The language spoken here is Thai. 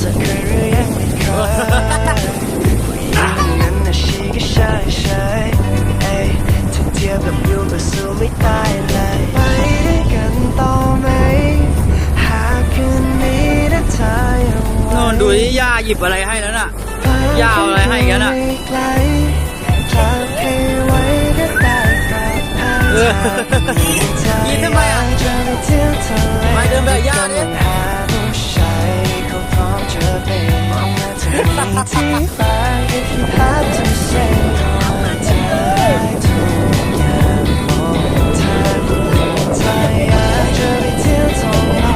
จะเคยหรือยังไม่เคยผู้หญิงนั้นน่ะชีก็ใช่ใช่เอ้ยถ้าเทียบกับยูก็สู้ไม่ได้เลยไปด้วยกันต่อไหมหากคืนนี้ถ้นอนดูที่ย่าหยิบอะไรให้แล้วน่ะ ย่าอะไรให้กันน่ะไอออ ยี่ 哈哈哈。